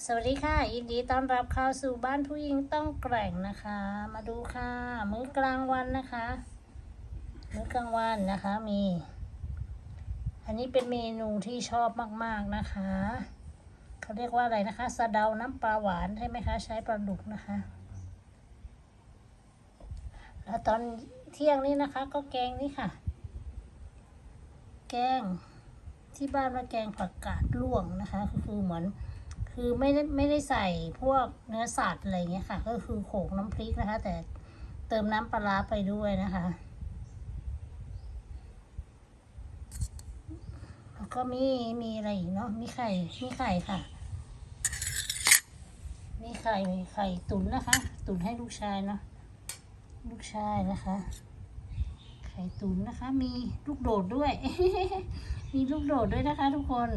สวัสดีค่ะยินดีต้อนรับเข้าสู่บ้านผู้หญิงต้องแกร่งนะคะ มาดูค่ะ มื้อกลางวันนะคะ มื้อกลางวันนะคะมี อันนี้เป็นเมนูที่ชอบมากๆนะคะเขาเรียกว่าอะไรนะคะสะเดาน้ำปลาหวานใช่ไหมคะ ใช้ปลาดุกนะคะ แล้วตอนเที่ยงนี้นะคะ ก็แกงนี่ค่ะ แกงที่บ้านว่าแกงผักกาดลวกนะคะ ก็คือเหมือน คือไม่ได้ไม่ได้ใส่พวกเนื้อสัตว์อะไรเงี้ยค่ะ ก็คือโขกน้ำพริกนะคะ แต่เติมน้ำปลาร้าไปด้วยนะคะ แล้วก็มีมีอะไรอีกเนาะมีไข่มีไข่ค่ะ มีไข่มีไข่ตุ๋นนะคะ ตุ๋นให้ลูกชายเนาะลูกชายนะคะ ไข่ตุ๋นนะคะ มีลูกโดดด้วย มีลูกโดดด้วยนะคะ ทุกคน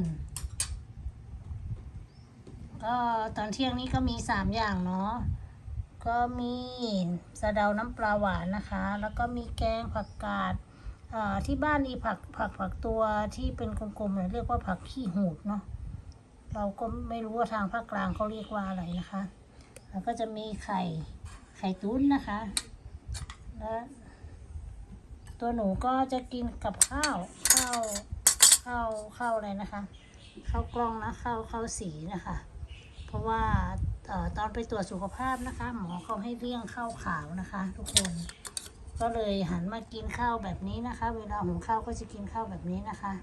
ก็ตอนเที่ยงนี้ก็มีสามอย่างเนาะก็มีสะเดาน้ำปลาหวานนะคะ แล้วก็มีแกงผักกาดที่บ้านมีผักผักผักตัวที่เป็นกลมๆเนี่ยเรียกว่าผักขี้หูดเนาะเราก็ไม่รู้ว่าทางภาคกลางเขาเรียกว่าอะไรนะคะ แล้วก็จะมีไข่ไข่ตุ้นนะคะและตัวหนูก็จะกินกับข้าวข้าวข้าวข้าวอะไรนะคะข้าวกล้องนะข้าวข้าวสีนะคะ ราะว่าออตอนไปตรวจสุขภาพนะคะ หมอเขาให้เลี่ยงข้าวขาวนะคะ ทุกคน ก็เลยหันมากินข้าวแบบนี้นะคะ เวลาหุงข้าวก็จะกินข้าวแบบนี้นะคะ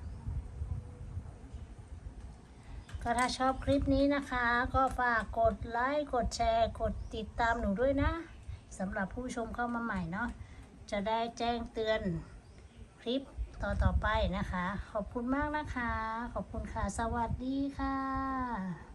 ก็ถ้าชอบคลิปนี้นะคะ ก็ฝากกดไลค์กดแชร์ กดติดตามหนูด้วยนะสำหรับผู้ชมเข้ามาใหม่เนาะจะได้แจ้งเตือนคลิปต่อต่อๆไปนะคะ ขอบคุณมากนะคะ ขอบคุณค่ะ สวัสดีค่ะ